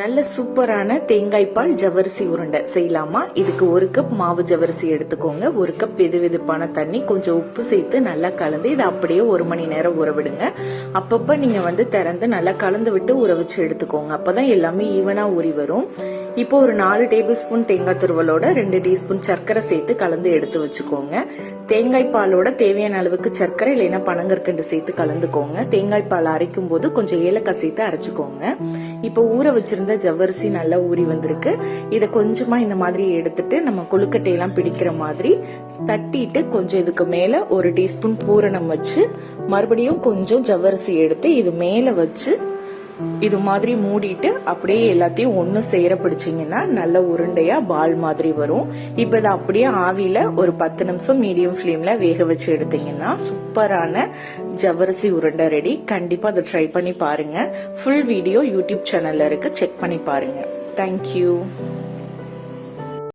நல்ல சூப்பரான தேங்காய் பால் ஜவரிசி உருண்டை. செய்யலாமா? இதுக்கு ஒரு கப் மாவு ஜவரிசி எடுத்துக்கோங்க. ஒரு கப் வெது வெதுப்பான தண்ணி கொஞ்சம் உப்பு சேர்த்து நல்லா கலந்து இதை அப்படியே ஒரு மணி நேரம் உறவிடுங்க அப்பப்போ அப்பப்ப நீங்க வந்து திறந்து நல்லா கலந்து விட்டு ஊற வச்சு எடுத்துக்கோங்க. அப்பதான் எல்லாமே ஈவனா ஊறி வரும். இப்போ ஒரு நாலு டேபிள் ஸ்பூன் தேங்காய் துருவலோட ரெண்டு டீஸ்பூன் சர்க்கரை சேர்த்து கலந்து எடுத்து வச்சுக்கோங்க. தேங்காய் பாலோட தேவையான அளவுக்கு சர்க்கரை இல்லைன்னா பனங்கற்கண்டு சேர்த்து கலந்துக்கோங்க. தேங்காய் பால் அரைக்கும் போது கொஞ்சம் ஏலக்காய் சேர்த்து அரைச்சுக்கோங்க. இப்போ ஊற வச்சிருந்த ஜவ்வரிசி நல்லா ஊறி வந்திருக்கு. இதை கொஞ்சமாக இந்த மாதிரி எடுத்துட்டு நம்ம கொழுக்கட்டையெல்லாம் பிடிக்கிற மாதிரி தட்டிட்டு கொஞ்சம் இதுக்கு மேலே ஒரு டீஸ்பூன் பூரணம் வச்சு மறுபடியும் கொஞ்சம் ஜவ்வரிசி எடுத்து இது மேலே வச்சு இது மாதிரி மூடிட்டு அப்படியே எல்லாத்தையும் ஒன்று சேர பிடிச்சிங்கன்னா நல்ல உருண்டையா பால் மாதிரி வரும். இப்போ இதை அப்படியே ஆவியில ஒரு பத்து நிமிஷம் மீடியம் ஃப்ளேம்ல வேக வச்சு எடுத்தீங்கன்னா சூப்பரான ஜவரிசி உருண்டை ரெடி கண்டிப்பா அதை ட்ரை பண்ணி பாருங்க. ஃபுல் வீடியோ யூடியூப் சேனல்ல இருக்கு. செக் பண்ணி பாருங்க. தேங்க்யூ